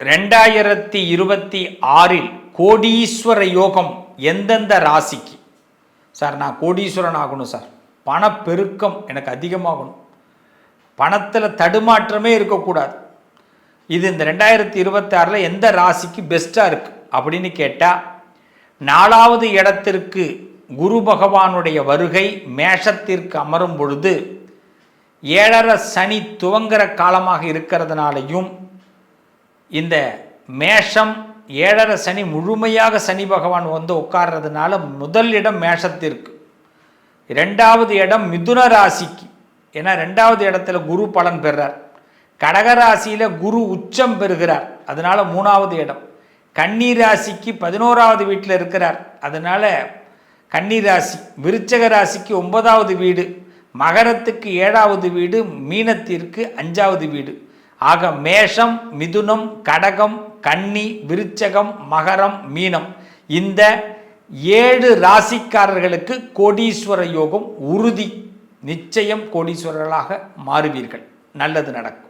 ரெண்டாயிரத்தி இருபத்தி ஆறில் கோடீஸ்வர யோகம் எந்தெந்த ராசிக்கு? சார் நான் கோடீஸ்வரன் ஆகணும் சார். பணப்பெருக்கம் எனக்கு அதிகமாகணும். பணத்தில் தடுமாற்றமே இருக்கக்கூடாது. இது இந்த ரெண்டாயிரத்தி இருபத்தாறில் எந்த ராசிக்கு பெஸ்ட்டாக இருக்குது அப்படின்னு கேட்டால் நாலாவது இடத்திற்கு குரு பகவானுடைய வருகை மேஷத்திற்கு அமரும் பொழுது ஏழரை சனி துவங்குற காலமாக இருக்கிறதுனாலையும் இந்த மேஷம் ஏழரை சனி முழுமையாக சனி பகவான் வந்து உட்கார்றதுனால முதல் இடம் மேஷத்திற்கு. ரெண்டாவது இடம் மிதுன ராசிக்கு. ஏன்னா ரெண்டாவது இடத்துல குரு பலன் பெறார். கடகராசியில் குரு உச்சம் பெறுகிறார். அதனால மூணாவது இடம். கன்னி ராசிக்கு பதினோராவது வீட்டில் இருக்கிறார். அதனால கன்னி ராசி விருச்சக ராசிக்கு ஒன்பதாவது வீடு மகரத்துக்கு ஏழாவது வீடு மீனத்திற்கு அஞ்சாவது வீடு. ஆக மேஷம் மிதுனம் கடகம் கன்னி விருச்சகம் மகரம் மீனம். இந்த ஏழு ராசிக்காரர்களுக்கு கோடீஸ்வர யோகம் உறுதி. நிச்சயம் கோடீஸ்வரர்களாக மாறுவீர்கள். நல்லது நடக்கும்.